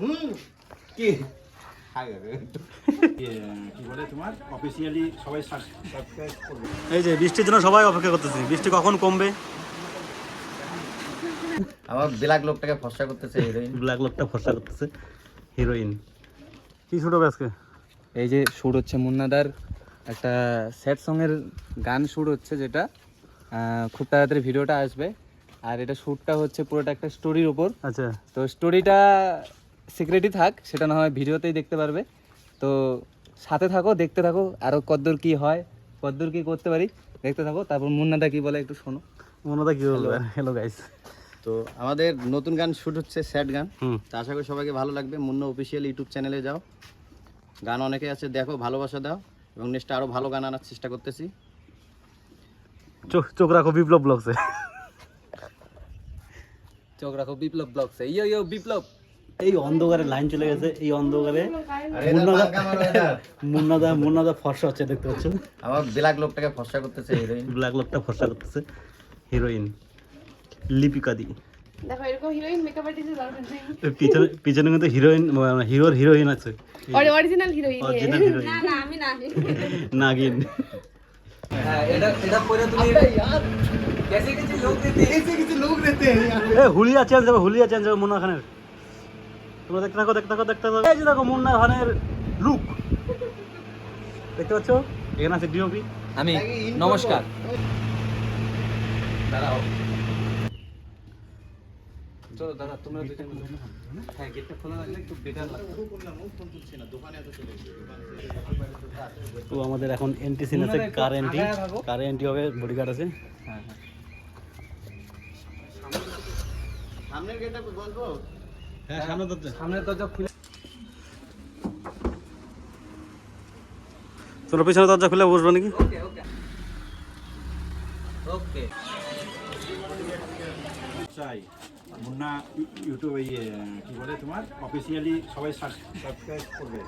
হুম। কি? কি বলে তোমার? অফিসিয়ালি সবাই সাবস্ক্রাইব করবে। এই যে বৃষ্টির জন্য সবাই অপেক্ষা করতেছি। বৃষ্টি কখন কমবে? আমার ব্ল্যাক লোকটাকে ফসা করতেছে হিরোইন ব্ল্যাক লোকটা ফর্সা করতেছে। হিরোইন কি শুট হবে আজকে? এই যে শুট হচ্ছে মুন্নাদার। একটা স্যাড সঙের গান শুট হচ্ছে যেটা। খুব তাড়াতাড়ি ভিডিওটা আসবে। আর এটা শ্যুটটা হচ্ছে পুরোটা একটা স্টোরির উপর। আচ্ছা। তো স্টোরিটা সিক্রেটই থাক সেটা না হয় ভিডিওতেই দেখতে পারবে। তো সাথে থাকো দেখতে থাকো আরও কদ্দূর কি হয় কদ্দূর কি করতে পারি দেখতে থাকো। তারপর মুন্নাদা কি বলে একটু শোনো। মনোদা কি বলবে? হ্যালো গাইস তো আমাদের নতুন গান শুট হচ্ছে স্যাড গান। হুম। তো আশা করি সবাইকে ভালো লাগবে। মুন্না অফিসিয়াল ইউটিউব চ্যানেলে যাও। গান অনেকে আছে দেখো ভালোবাসা দাও। এবং নেক্সট আরও ভালো গান আনার চেষ্টা করতেছি। চোখ চোখ রাখো বিপ্লব ব্লগসে চোখ রাখো বিপ্লব ব্লগস ইয়ো ইয়ো বিপ্লব। এই অন্ধকারে লাইন চলে গেছে এই অন্ধকারে মুন্নাদা মুন্নাদা মুন্নাদা ফর্সা হচ্ছে দেখতে পাচ্ছ? আমার ব্ল্যাক লোকটাকে ফর্সা করতেছে হিরোইন ব্ল্যাক লোকটা ফর্সা করতেছে হিরোইন লিপিকা দি। পিছনে কিন্তু হিরোইন মানে হিরোর হিরোইন আছে। নাগিন। হ্যাঁ, নাগিন কিছু लोग देते हैं এ হুলিয়া চেঞ্জ হবে হুলিয়া চেঞ্জ হবে মুন্না খানের তোমরা দেখতে থাকো দেখতে থাকো দেখতে থাকো এই যে দেখো মুন্না খানের লুক দেখতে পাচ্ছ এখানে আছে ডিওপি আমি নমস্কার চলো দাদা তোমরা দুজন হ্যাঁ গেটটা খোলা রাখলে একটু বেটার লাগবে তো আমাদের এখন এন্ট্রি সিন আছে কার এন্ট্রি কার এন্ট্রি হবে বডিগার্ড আছে হ্যাঁ হ্যাঁ সামনের গেটটা বলব হ্যাঁ সামনে তো সামনের দরজা খুলে তোমরা পিছনে দরজা খুলে বসবো নাকি? ওকে ওকে ওকে চাই। মুন্না ইউটিউবে ইয়ে কি বলে তোমার? অফিসিয়ালি সবাই সাবস্ক্রাইব করবে।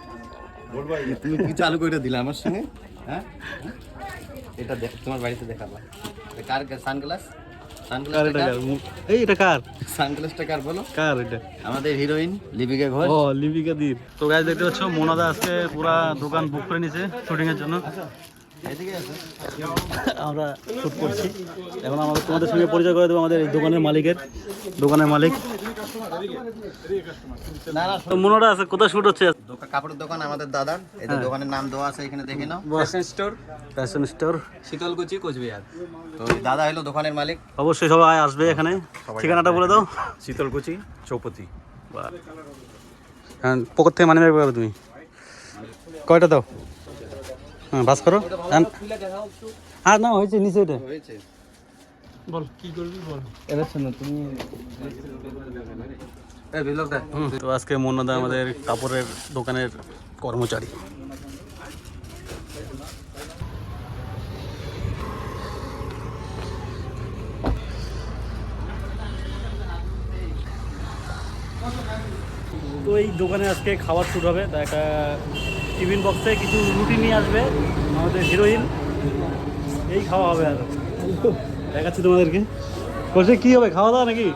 বলব তুমি কি চালু করে দিলে আমার সঙ্গে? হ্যাঁ? এটা দেখ তোমার বাড়িতে দেখাবা। কার সানগ্লাস? এই এটা কার? সানগ্লাসটা কার বলো। কার এটা? আমাদের হিরোইন লিপিকা ঘোষ। ও লিপিকা তো দেখতে পাচ্ছ মোনাদা আজকে পুরা দোকান বুক করে নিছে শুটিং এর জন্য। আমরা শুট করছি। এখন আমাদের তোমাদের সঙ্গে পরিচয় করে দেবো আমাদের দোকানের মালিকের। দোকানের মালিক। মোনাদা আছে কোথায় শুট হচ্ছে? কাপড়ের দোকান আমাদের দাদার। এই দোকানের নাম দেওয়া আছে এখানে দেখে নাও। Fashion store fashion store Sitalkuchi Cooch Behar. তো দাদা হলো দোকানের মালিক। অবশ্যই সবাই আসবে এখানে। ঠিকানাটা বলে দাও। শীতলকুচি চৌপতি। হ্যাঁ পকেট থেকে মানি পাবে তুমি। কয়টা দাও? হ্যাঁ বাস করো। আর- আর না হয়েছে নিচে ওটা হয়েছে। বল কি করবি বল? এবার শোনো তুমি দা। তো আজকে মোনাদা আমাদের কাপড়ের দোকানের কর্মচারী। তো এই দোকানে আজকে খাবার শুরু হবে। তা একটা টিফিন বক্সে কিছু রুটি নিয়ে আসবে। আমাদের হিরোইন। এই খাওয়া হবে আর। দেখাচ্ছি তোমাদেরকে। বলছে কি হবে খাওয়া দাওয়া নাকি?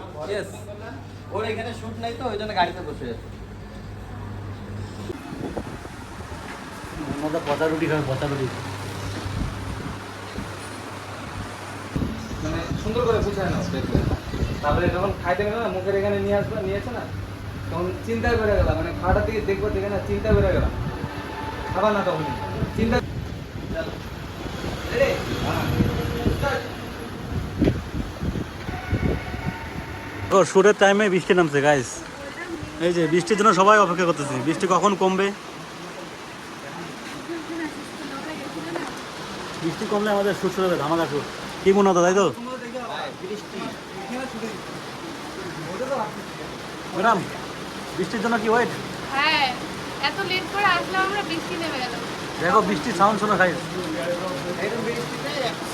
ওর এখানে শুট নাই তো ওই জন্য গাড়িতে বসে আছে। মোনাদা পচা রুটি খাবে পচা রুটি। মানে সুন্দর করে নাও তারপরে যখন খাইতে গেলে না মুখের এখানে নিয়ে আসবে নিয়েছে না তখন গেলাম মানে খাওয়াটা দেখব দেখে না চিন্তা বেড়ে গেলাম। খাবার না তখন চিন্তা Ready? Start. ও শুটের টাইমে বৃষ্টি নামছে গাইস এই যে বৃষ্টির জন্য সবাই অপেক্ষা করতেছি। বৃষ্টি কখন কমবে? বৃষ্টি কমলে আমাদের শুট শুরু হবে ধামাকা শুট কি মনে হতো তাই তো? ম্যাডাম বৃষ্টির জন্য কি ওয়েট হ্যাঁ এত লেট করে আসলাম আমরা বৃষ্টি নেমে গেল। দেখো বৃষ্টির সাউন্ড শোনো গাইস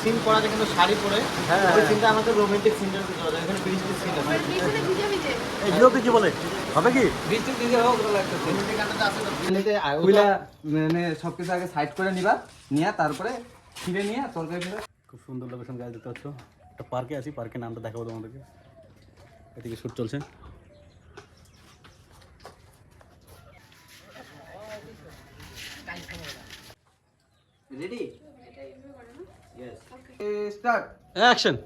সিন করা যায় কিন্তু শাড়ি পরে। হ্যাঁ। সিনটা আমাদের রোমান্টিক সিনটার ভিতরে যায়। এখানে বৃষ্টির সিন আছে। এগুলো কি বলে? হবে কি? বৃষ্টি ভিজে হোক ওইলা মানে সবকিছু আগে সাইড করে নিবা নিয়ে তারপরে ফিরে নিয়ে তরকারি খুব সুন্দর লোকেশন গাছ দেখতে পাচ্ছ? একটা পার্কে আছি পার্কের নামটা দেখাবো তোমাদেরকে। এদিকে শ্যুট চলছে। রেডি ইয়েস স্টার্ট অ্যাকশন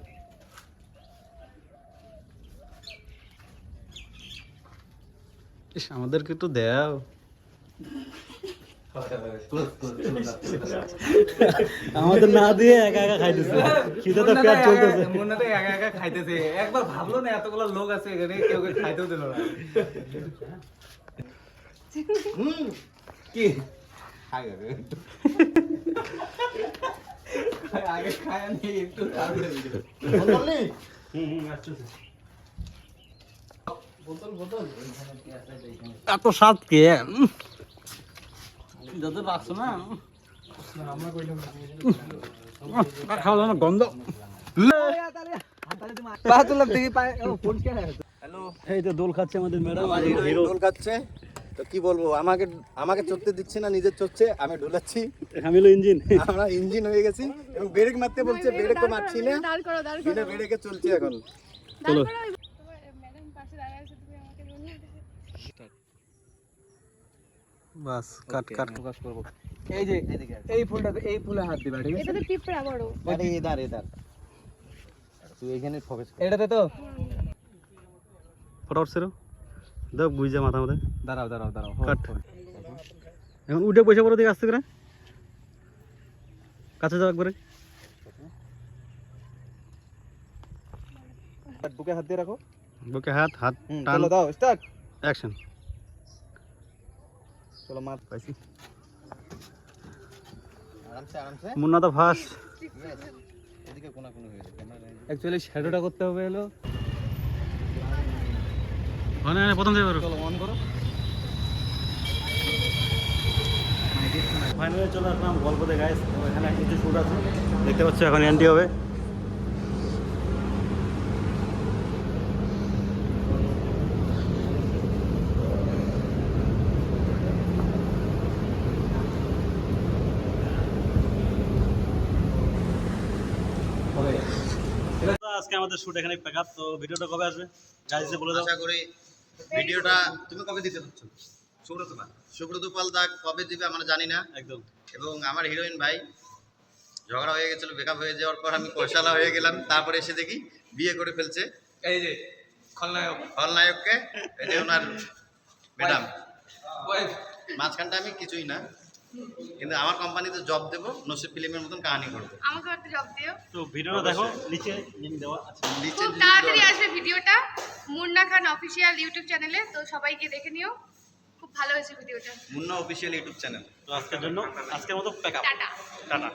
ইস আমাদেরকে একটু দাও আমাদের না দিয়ে একা একা খাইতেছে। খিদে তো পেট চলতেছে। মুন্নাটা একা একা খাইতেছে। একবার ভাবলো না এতগুলো লোক আছে এখানে কেউ কেউ খাইতেও দিল না। হুম কি? আগে খায় নেই? একটু এত স্বাদ কে? যত রাখছো না খাওয়া না গন্ধ। পা তুলার দেখি পায়ে ও ফোন কে? হ্যালো। এই তো দোল খাচ্ছে আমাদের ম্যাডাম। হিরো দোল খাচ্ছে। তো কি বলব আমাকে আমাকে চড়তে দিচ্ছে না নিজে চড়ছে আমি ঢুলাচ্ছি। আমি ইঞ্জিন। আমরা ইঞ্জিন হয়ে গেছি এবং ব্রেক মারতে বলছে ব্রেক তো মারছি না বিনা ব্রেকে চলছে এখন। চলো। তোমার ম্যাডাম পাশে দাঁড়ায় আছে তুমি আমাকে বললে বাস কাট কাট। প্রকাশ করব। এই যে এই ফুলটাতে এই ফুলে হাত দিবা ঠিক আছে? এটাতে পিঁপড়া বড়। আরে এদার এদার তুই এখানে ফোকাস কর। এটাতে তো? ফটাফট সেরো দেখ বুঝে মাথা মধ্যে দাঁড়াও দাঁড়াও দাঁড়াও কাট। এখন উঠে পড়ো দিকে আসতে করে। কাছে যাও একবারে। বুকে হাত দিয়ে রাখো। বুকে হাত হাত টান। দাও স্টার্ট। অ্যাকশন চলো মার পাইছি। আরামসে আরামসে। মুন্না তো ফাঁস এদিকে কোনা কোনো হয়ে যাবে অ্যাকচুয়ালি শ্যাডোটা করতে হবে হলো মানে প্রথম থেকে চলো অন করো ফাইনালি চলে আসলাম গল্পতে গাইস এখানে কিছু শুট আছে। দেখতে পাচ্ছ এখন এন্ট্রি হবে। আজকে আমাদের শুট এখানে প্যাক আপ তো ভিডিওটা কবে আসবে? গাইজে বলে দাও। আশা করি ভিডিওটা তুমি কবে দিতে পারছ সুব্রত পাল। সুব্রত পাল দা কবে দিবে আমরা জানি না। একদম। এবং আমার হিরোইন ভাই ঝগড়া হয়ে গেছিল বেকআপ হয়ে যাওয়ার পর আমি কৌশালা হয়ে গেলাম তারপরে এসে দেখি বিয়ে করে ফেলছে। এই যে খলনায়ক। খলনায়ককে এই যে ওনার ম্যাডাম মাঝখানটা আমি কিছুই না। কিন্তু আমার কোম্পানিতে জব দেবো নসিব ফিল্মের মতন কাহিনী করব। আমাকে একটা জব দিও। তো ভিডিওটা দেখো নিচে লিংক দেওয়া আছে। নিচে খুব তাড়াতাড়ি আসবে ভিডিওটা। মুন্না খান অফিসিয়াল ইউটিউব চ্যানেলে তো সবাইকে দেখে নিও। খুব ভালো হয়েছে ভিডিওটা। মুন্না অফিসিয়াল ইউটিউব চ্যানেল তো আজকের জন্য আজকের মতো প্যাক আপ টাটা। টাটা।